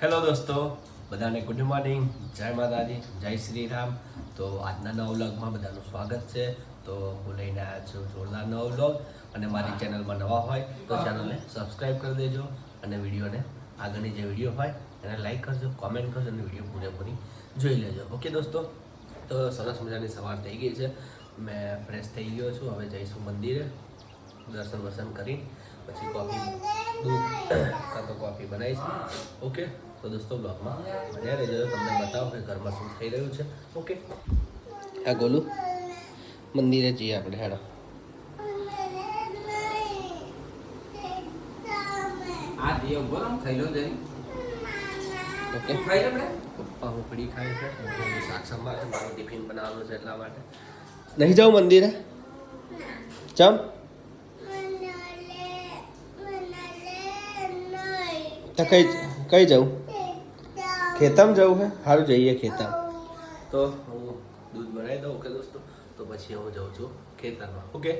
Hello દોસ્તો બધાને good morning જય માતાજી જય શ્રી રામ તો આજના નવા વ્લોગમાં બધાનું સ્વાગત છે. તો હું લઈને આવ્યા છું જોરદાર નવો વ્લોગ અને મારી ચેનલમાં નવા હોય તો ચેનલને સબસ્ક્રાઈબ કરી દેજો અને વિડીયોને આગળની જે વીડિયો હોય એને લાઈક કરજો કોમેન્ટ કરજો અને વીડિયો પૂરેપૂરી જોઈ લેજો. ઓકે દોસ્તો? તો સરસ મજાની સવાર થઈ ગઈ છે. મેં ફ્રેશ થઈ ગયો છું. હવે જઈશું મંદિરે. દર્શન વર્શન કરી પછી કોફી દૂધ કાં તો કોફી બનાવીશ. ઓકે તો દોસ્તો બ્લોગમાં બન્યા રહેજો તમને બતાવો કે ઘરમાં શું થઈ રહ્યું છે. ઓકે હા ગોલું મંદિરે જઈએ આપણે હેડો. આ દિયો જરી. ઓકે ખાઈ લે આપણે. પપ્પા ઉપડી ખાય છે. હું શાક છે મારું ટિફિન બનાવવાનું છે એટલા માટે. નહીં જાઉં મંદિરે? ચમ તો કઈ કઈ જવું ખેતમ જવું છે સારું જઈએ ખેતમ. તો હું દૂધ બનાવી દઉં, ઓકે દોસ્તો? તો પછી હું જાઉં છું ખેતરમાં, ઓકે?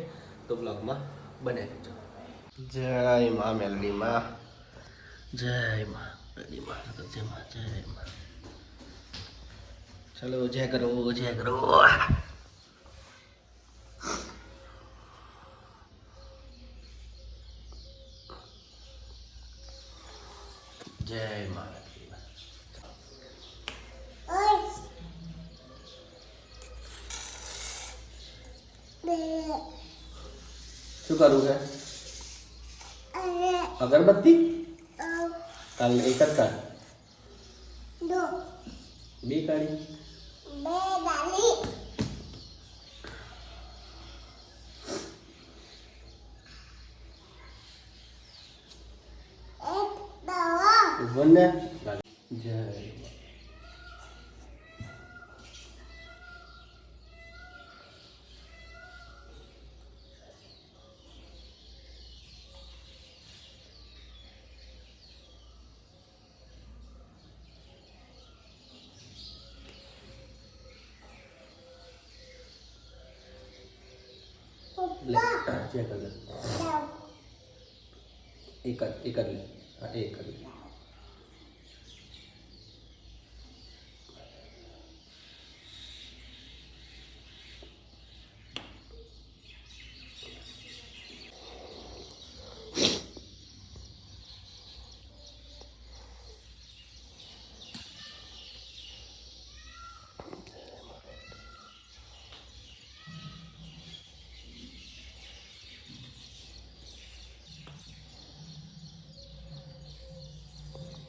તો બ્લોગમાં બનાવી દેજો જય મા મેલડી મા. જય મા મેલડી માં. જય મા જય મા. ચલો, જય કરો જય કરો. જય મા મેલડી માં શું કરવું છે? અગરબત્તી? કાલ એક જ કાઢ બે કાઢી જય લે ચેક કર લે. એક જ એક જ લે. હા એક જ લે.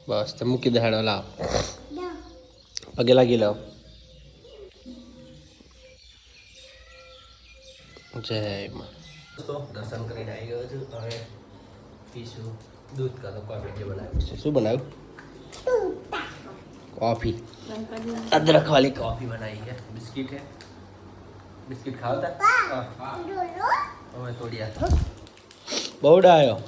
બસ તો મૂકી દે હેડો લાવ. પગે લાગી લાવ. જય માં. દર્શન કરીને આવી ગયો છું. હવે પીશું. દૂધ કાતો કોફી જે બનાવ્યું છે. શું બનાવ્યું? કોફી. અદરક વાલી કોફી. બનાવી છે. બિસ્કિટ છે? બિસ્કિટ ખાવતા? હા. હવે તોડી હતા. બહુ ડાયો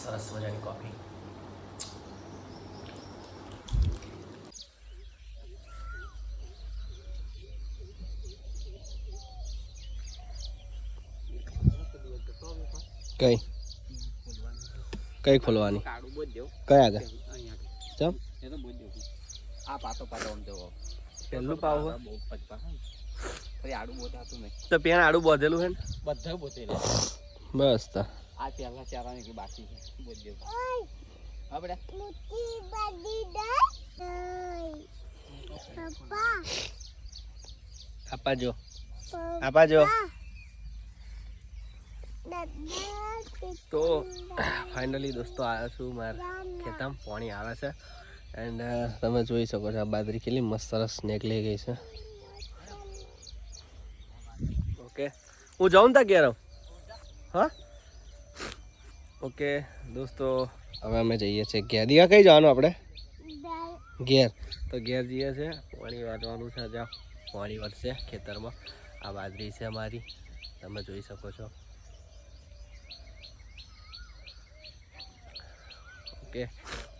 સરસ મજાની કોફી કઈ કઈ ખોલવાની કાળું બોજ દેવું. કઈ આગળ અહીંયા. ચમ એ તો બોજ દેવું. આ પાતો પાતો આમ જવો. પહેલું પાવ હોય? બહુ પચપા હોય. આડું બોજ થતું નહીં. તો પેણ આડું બોધેલું હે ને બધા બોતેલા. બસ તો આ પહેલા ચારા ની બાકી છે. બોજ દેવું. હા બેટા? આપા જો. આપા જો. તો ફાઇનલી દોસ્તો આવ્યો છું મારા ખેતરમાં પાણી આવે છે. એન્ડ તમે જોઈ શકો છો આ બાદરી કેટલી મસ્ત સરસ સ્નેક લઈ ગઈ છે. ઓકે હું જાઉં તા ઘેર હા? ઓકે, દોસ્તો, હવે અમે જઈએ છીએ ઘેર. દીવા કઈ જવાનું આપણે? ઘેર. તો ઘેર જઈએ છે પાણી વાટવાનું છે જ્યાં પાણી વધશે ખેતરમાં. આ બાજરી છે અમારી. તમે જોઈ શકો છો. ઓકે,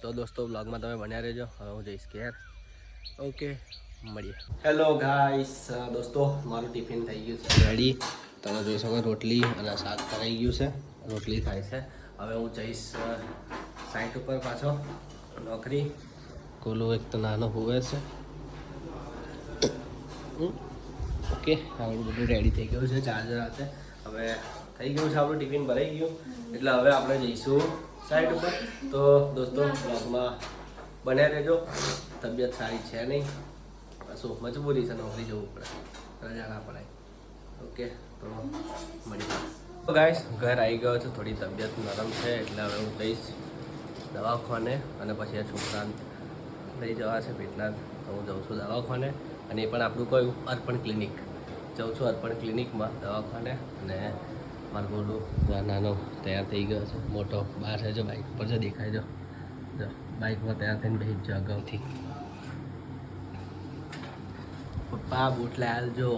તો દોસ્તો બ્લોગમાં તમે બન્યા રહેજો. હવે હું જઈશ ઘેર. ઓકે, મળીએ. હેલો ગાઈસ દોસ્તો, મારું ટિફિન થઈ ગયું છે. રેડી તમે જોઈ શકો રોટલી અને શાક કરાઈ ગયું છે. રોટલી થાય છે. હવે હું જઈશ સાઈટ ઉપર પાછો, નોકરી. કોલું એક તો નાનો હોવે છે. ઓકે આપણું બધું રેડી થઈ ગયું છે ચાર્જર સાથે હવે થઈ ગયું છે આપણું ટિફિન ભરાઈ ગયું. એટલે હવે આપણે જઈશું સાઈટ ઉપર. તો દોસ્તો બ્લોગમાં બન્યા રહેજો. તબિયત સારી છે નહીં. શું મજબૂરી છે નોકરી જવું પડે. રજા ના પડાય. ઓકે, તો મળી તો ગાઈસ ઘર આવી ગયો છે, થોડી તબિયત નરમ છે, એટલે હવે હું જઈશ દવાખાને અને પછી આ છોકરાને લઈ જવા છે પેટના, તો હું જઉં છું દવાખાને. અને એ પણ આપણું કયું અર્પણ ક્લિનિક. જાઉં છું અર્પણ ક્લિનિકમાં દવાખાને અને મારું બોલું નાનો તૈયાર થઈ ગયો છે. મોટો બહાર છે જો બાઇક પર જો દેખાય જો. જો બાઇકમાં તૈયાર થઈને બેસી જ અગાઉથી પપ્પા, બૂટ લાવજો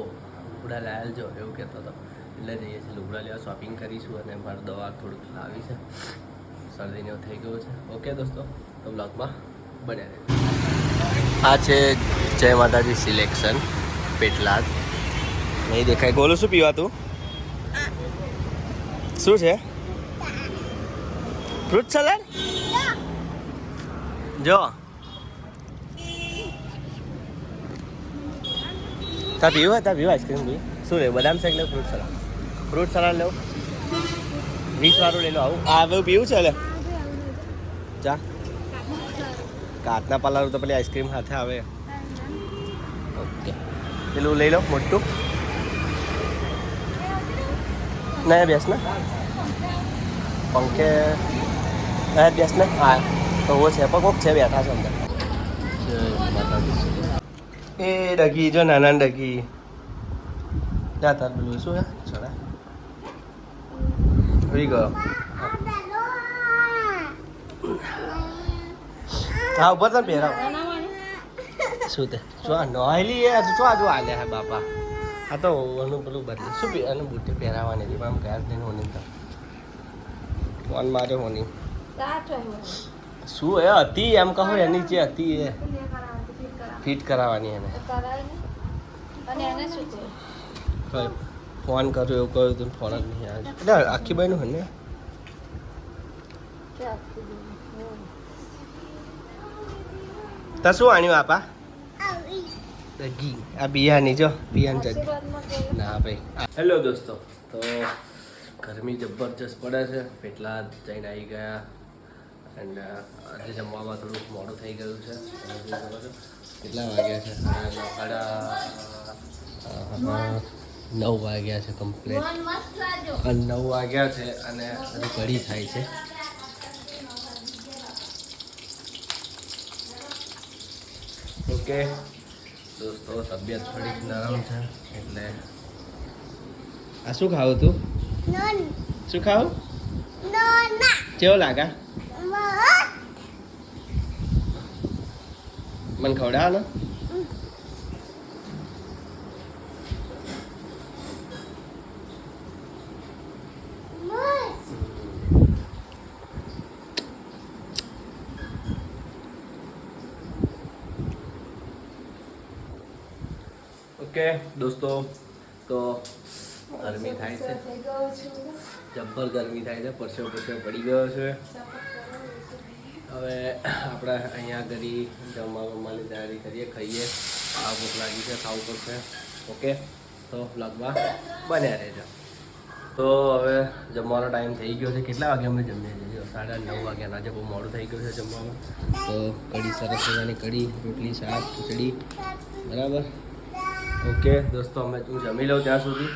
લુગડા જો એવું કહેતો હતો. એટલે જઈએ છીએ લુગડા લેવા શોપિંગ કરીશું અને મારું દવા થોડુંક લાવી છે. શરદીને એવું થઈ ગયું છે. ઓકે દોસ્તો, તો બ્લોગમાં બન્યા આ છે જય માતાજી સિલેક્શન પેટલાદ. નહીં દેખાય. ગોલું, શું પીવા તું? શું છે? ફ્રૂટ સલાડ જો. તા પીવું તા પીવું આઈસ્ક્રીમ બી શું રે, બદામ શેક લેવું ફ્રૂટ સલાડ ફ્રૂટ સલાડ લેવું. વીસ વાળું લઈ લો આવું. આ હવે પીવું છે લે ચા કાચના પાલારું તો પેલી આઈસ્ક્રીમ સાથે આવે. ઓકે. પેલું લઈ લો, મોટું. ના બેસ ને. પંખે. ના બેસ ને. હા, તો વો છે, પણ કોક છે બેઠા છે અંદર. એ ડગી, જો નાના ડગી. જા, તાર પેલું શું હે હોઈ ગયો હા ઉપર તને પહેરાવ શું તે જો આ નોયલી એ જો આ જો આલે હે બાપા આ તો ઓનું પેલું બદલે શું પી અને બુટ્ટી પહેરાવાની હતી આમ ગયા નહીં હોની તો ફોન મારે હોની શું એ હતી એમ કહો એની જે હતી એ ફિટ કરાવવાની એને કયો ફોન કર્યો એવું કહ્યું તું ફોન જ નહીં આવે. એટલે આખી બાઈનું હે ને? તા શું આણ્યું આપા ઘી આ બિયાની જો બિયાની ચટણી ના ભાઈ. હેલો દોસ્તો. તો ગરમી જબરજસ્ત પડે છે. પેટલા જઈને આવી ગયા. એન્ડ આજે જમવામાં થોડુંક મોડું થઈ ગયું છે. કેટલા વાગ્યા છે? સાડા નવ વાગ્યા છે કમ્પ્લીટ નવ વાગ્યા છે અને ઘડી થાય છે. ઓકે. દોસ્તો તબિયત થોડીક નરમ છે એટલે આ શું ખાવું તું? શું ખાવું? કેવો લાગા? મને ખવડાવો ને ઓકે દોસ્તો, તો ગરમી થાય છે. જબ્બર ગરમી થાય છે, પરસેવો પરસેવો પડી ગયો છે. હવે આપણે અહીંયા ઘરી જમવા બમવાની તૈયારી કરીએ, ખાઈએ. આ ભૂખ લાગી છે, ખાવું પડશે. ઓકે? તો લગવા બન્યા રહેજો. તો હવે જમવાનો ટાઈમ થઈ ગયો છે. કેટલા વાગે અમે જમીએ છીએ? સાડા નવ વાગ્યાના આજે બહુ મોડું થઈ ગયું છે જમવામાં. તો કઢી, સરસ મજાની કઢી, રોટલી, શાક, ખીચડી. બરાબર? ઓકે દોસ્તો અમે હું જમી લઉં ત્યાં સુધી.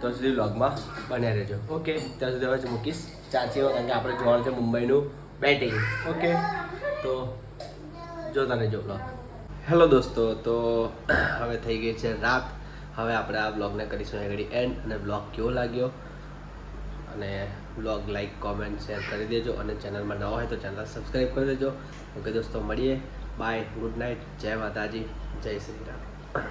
ત્યાં સુધી વ્લોગમાં બન્યા રહેજો. ઓકે. ત્યાં સુધી હવે મૂકીશ. ચાચીઓ કારણ કે આપણે જોવાનું છે મુંબઈનું બેટિંગ ઓકે. તો જોતા રહેજો વ્લોગ હેલો દોસ્તો. તો હવે થઈ ગઈ છે રાત. હવે આપણે આ બ્લોગને કરીશું આગળ એન્ડ અને બ્લોગ કેવો લાગ્યો? અને બ્લોગ લાઈક કોમેન્ટ શેર કરી દેજો. અને ચેનલમાં ન હોય તો ચેનલ સબસ્ક્રાઈબ કરી દેજો. ઓકે દોસ્તો મળીએ. બાય ગુડ નાઇટ જય માતાજી. જય શ્રી રામ.